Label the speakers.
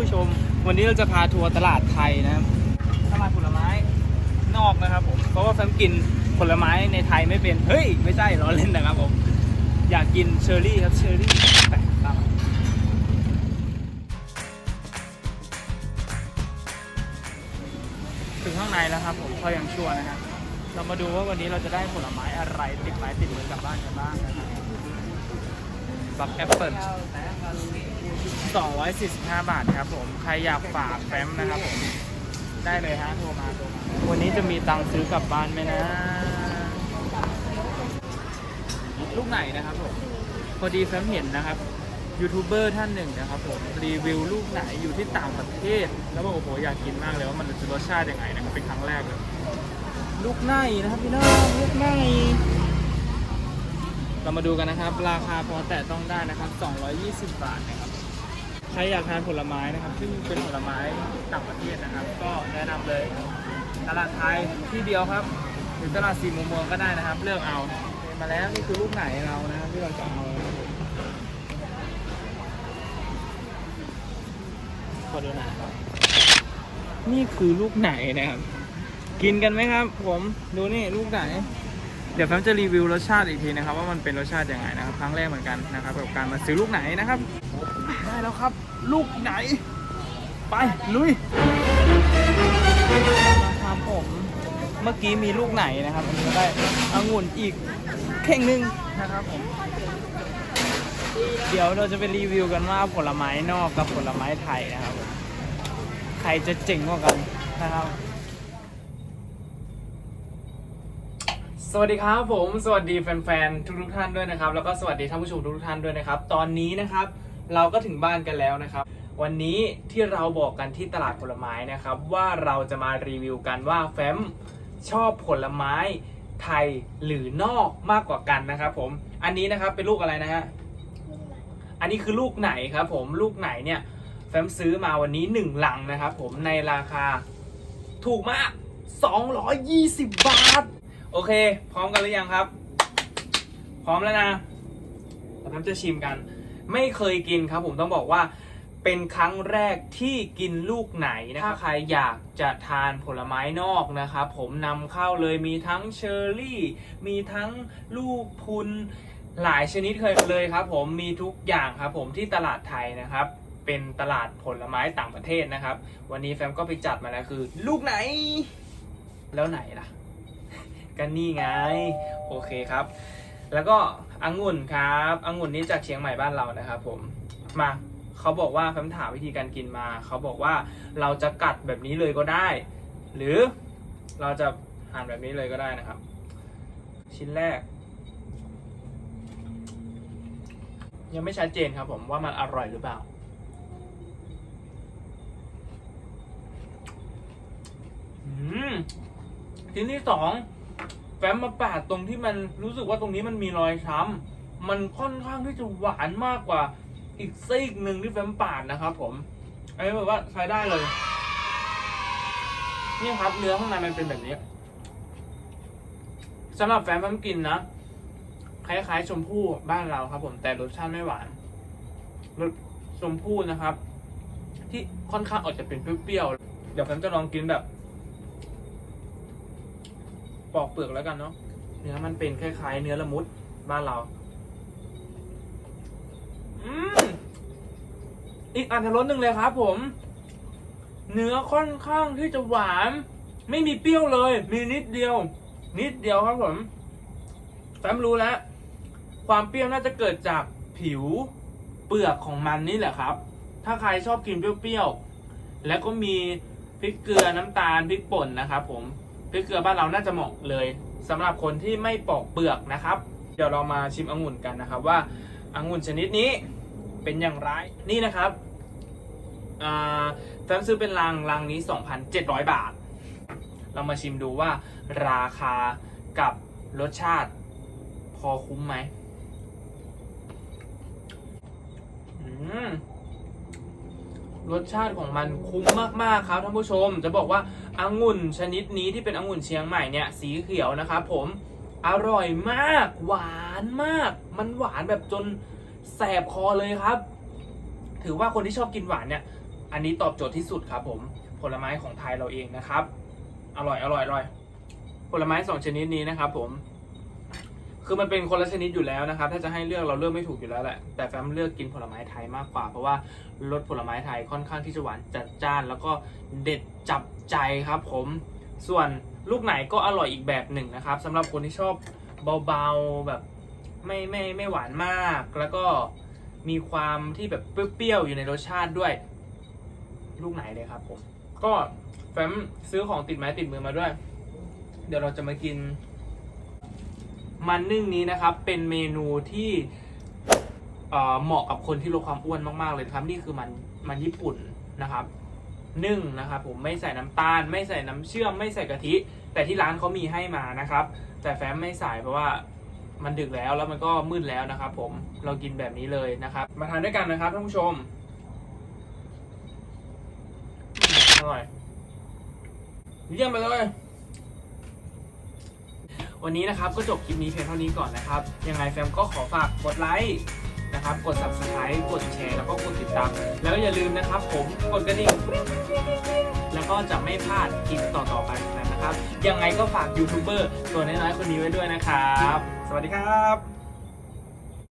Speaker 1: ผู้ชม วันนี้เราจะพาทัวร์ตลาดไทยนะครับตลาดผลไม้นอกนะครับผมเพราะว่าแฟมกินผลไม้ในไทยไม่เป็นเฮ้ยไม่ใช่ล้อเล่นนะครับผม อยากกินเชอร์รี่ครับเชอร์รี่ไปตามถึงข้างในแล้วครับผมก็ยังชั่วนะฮะเรามาดูว่าวันนี้เราจะได้ผลไม้อะไรติดไม้ติดมือกลับบ้านกันบ้างนะครับ บักแอปเปิล245 บาทครับผม ใครอยากฝากแฟ้มนะครับผม ได้เลยฮะโทรมาโทรมา วันนี้จะมีตังค์ซื้อกลับบ้านไหมนะ ลูกไหนนะครับผม พอดีแฟ้มเห็นนะครับยูทูบเบอร์ท่านหนึ่งนะครับผมรีวิวลูกไหนอยู่ที่ต่างประเทศ แล้วบอกโอ้โหอยากกินมากเลยว่ามันจะรสชาติยังไงนะครับเป็นครั้งแรกเลย ลูกไหนนะครับพี่น้องลูกไหน เรามาดูกันนะครับ ราคาพอแตะต้องได้นะครับ 220 บาทนะครับ ใครอยากทานผลไม้นะครับ ซึ่งเป็นผลไม้ต่างประเทศนะครับ ก็แนะนำเลยตลาดไทยที่เดียวครับ หรือตลาดสี่มุมเมืองก็ได้นะครับ เลือกเอา มาแล้วนี่คือลูกไหนเรานะครับที่เราจะเอาขอดูหน่อยครับนี่คือลูกไหนนะครับ กินกันไหมครับ ผมดูนี่ลูกไหน เดี๋ยวแฟมจะรีวิวรสชาติอีกทีนะครับ ว่ามันเป็นรสชาติยังไงนะครับครั้งแรกเหมือนกันนะครับกับการมาซื้อลูกไหนนะครับได้แล้วครับ ลูกไหน ไปลุยครับผมเมื่อกี้มีลูกไหนนะครับอันนี้ก็ได้องุ่นอีกเข่งหนึ่งนะครับผมเดี๋ยวเราจะไปรีวิวกันว่าผลไม้นอกกับผลไม้ไทยนะครับ ใครจะเจ๋งกว่ากันนะครับ สวัสดีครับผม สวัสดีแฟนๆทุกๆท่านด้วยนะครับ แล้วก็สวัสดีท่านผู้ชมทุกๆท่านด้วยนะครับ ตอนนี้นะครับเราก็ถึงบ้านกันแล้วนะครับ วันนี้ที่เราบอกกันที่ตลาดผลไม้นะครับ ว่าเราจะมารีวิวกันว่าแฟมชอบผลไม้ไทยหรือนอกมากกว่ากันนะครับ ผมอันนี้นะครับเป็นลูกอะไรนะฮะอันนี้คือลูกไหนครับ ผมลูกไหนเนี่ยแฟมซื้อมาวันนี้1ลังนะครับ ผมในราคาถูกมาก 220 บาท โอเค พร้อมกันหรือยังครับ พร้อมแล้วนะเราทำจะชิมกัน ไม่เคยกินครับ ผมต้องบอกว่าเป็นครั้งแรกที่กินลูกไหนนะถ้าใครอยากจะทานผลไม้นอกนะครับ ผมนำเข้าเลยมีทั้งเชอร์รี่ มีทั้งลูกพรุนหลายชนิดเคยเลยครับ ผมมีทุกอย่างครับผมที่ตลาดไทยนะครับ เป็นตลาดผลไม้ต่างประเทศนะครับ วันนี้แฟมก็ไปจัดมาแล้วคือ ลูกไหน แล้วไหนล่ะ ก็นี่ไง โอเคครับ แล้วก็องุ่นครับองุ่นนี้จากเชียงใหม่บ้านเรานะครับผมมาเขาบอกว่าคำถามวิธีการกินมา เขาบอกว่าเราจะกัดแบบนี้เลยก็ได้ หรือเราจะหั่นแบบนี้เลยก็ได้นะครับ ชิ้นแรก ยังไม่ชัดเจนครับผมว่ามันอร่อยหรือเปล่า อืมชิ้นที่สอง แฟ้มมาปาดตรงที่มันรู้สึกว่าตรงนี้มันมีรอยช้ำมันค่อนข้างที่จะหวานมากกว่าอีกซีกหนึ่งที่แฟ้มปาดนะครับ ผมอันนี้แบบว่าใช้ได้เลย นี่ครับเนื้อข้างในมันเป็นแบบนี้สำหรับแฟ้มแฟ้มกินนะคล้ายๆชมพู่บ้านเราครับ ผมแต่รสชาติไม่หวานรสชมพู่นะครับ ที่ค่อนข้างออกจะเป็นเปรี้ยวๆเดี๋ยวแฟ้มจะลองกินแบบ ปอกเปลือกแล้วกันเนาะเนื้อมันเป็นคล้ายๆ เนื้อละมุดบ้านเราอืมอีกอันรสหนึ่งเลยครับผม เนื้อค่อนข้างที่จะหวาน ไม่มีเปรี้ยวเลย มีนิดเดียว นิดเดียวครับผมแฟมรู้แล้ว ความเปรี้ยวน่าจะเกิดจากผิวเปลือกของมันนี่แหละครับ ถ้าใครชอบกินเปรี้ยวๆ แล้วก็มีพริกเกลือน้ำตาลพริกป่นนะครับผม พริกเกลือบ้านเราน่าจะเหมาะเลยสำหรับคนที่ไม่ปอกเปลือกนะครับ เดี๋ยวเรามาชิมองุ่นกันนะครับว่าองุ่นชนิดนี้เป็นอย่างไรนี่นะครับแฟมซื้อเป็นลังลังนี้ 2,700 บาท เรามาชิมดูว่าราคากับรสชาติพอคุ้มไหมอืม รสชาติของมันคุ้มมากๆครับท่านผู้ชม จะบอกว่าองุ่นชนิดนี้ที่เป็นองุ่นเชียงใหม่เนี่ยสีเขียวนะครับผมอร่อยมาก หวานมาก มันหวานแบบจนแสบคอเลยครับ ถือว่าคนที่ชอบกินหวานเนี่ยอันนี้ตอบโจทย์ที่สุดครับผมผลไม้ของไทยเราเองนะครับ อร่อยอร่อยอร่อยผลไม้สองชนิดนี้นะครับผม คือมันเป็นคนละชนิดอยู่แล้วนะครับ ถ้าจะให้เลือกเราเลือกไม่ถูกอยู่แล้วแหละ แต่แฟมเลือกกินผลไม้ไทยมากกว่า เพราะว่ารสผลไม้ไทยค่อนข้างที่จะหวานจัดจ้าน แล้วก็เด็ดจับใจครับผม ส่วนลูกไหนก็อร่อยอีกแบบหนึ่งนะครับสำหรับคนที่ชอบเบาๆแบบไม่ไม่ไม่หวานมาก แล้วก็มีความที่แบบเปรี้ยวๆอยู่ในรสชาติด้วย ลูกไหนเลยครับผม ก็แฟมซื้อของติดไม้ติดมือมาด้วย เดี๋ยวเราจะมากิน มันนึ่งนี้นะครับ เป็นเมนูที่เหมาะกับคนที่ลดความอ้วนมาก ๆ เลยครับ นี่คือมันมันญี่ปุ่นนะครับนึ่งนะครับผมไม่ใส่น้ำตาล ไม่ใส่น้ำเชื่อมไม่ใส่กะทิ แต่ที่ร้านเขามีให้มานะครับ แต่แฟ้มไม่ใส่เพราะว่ามันดึกแล้วแล้วมันก็มืดแล้วนะครับ ผมเรากินแบบนี้เลยนะครับ มาทานด้วยกันนะครับท่านผู้ชมอร่อยเยี่ยมไปเลย วันนี้นะครับก็จบคลิปนี้เพียงเท่านี้ก่อนนะครับ ยังไงแฟมก็ขอฝากกดไลค์นะครับ กด subscribe กดแชร์แล้วก็กดติดตาม แล้วอย่าลืมนะครับผมกดกระดิ่ง แล้วก็จะไม่พลาดคลิปต่อๆไปนะครับ ยังไงก็ฝากยูทูบเบอร์ตัวน้อยๆคนนี้ไว้ด้วยนะครับ สวัสดีครับ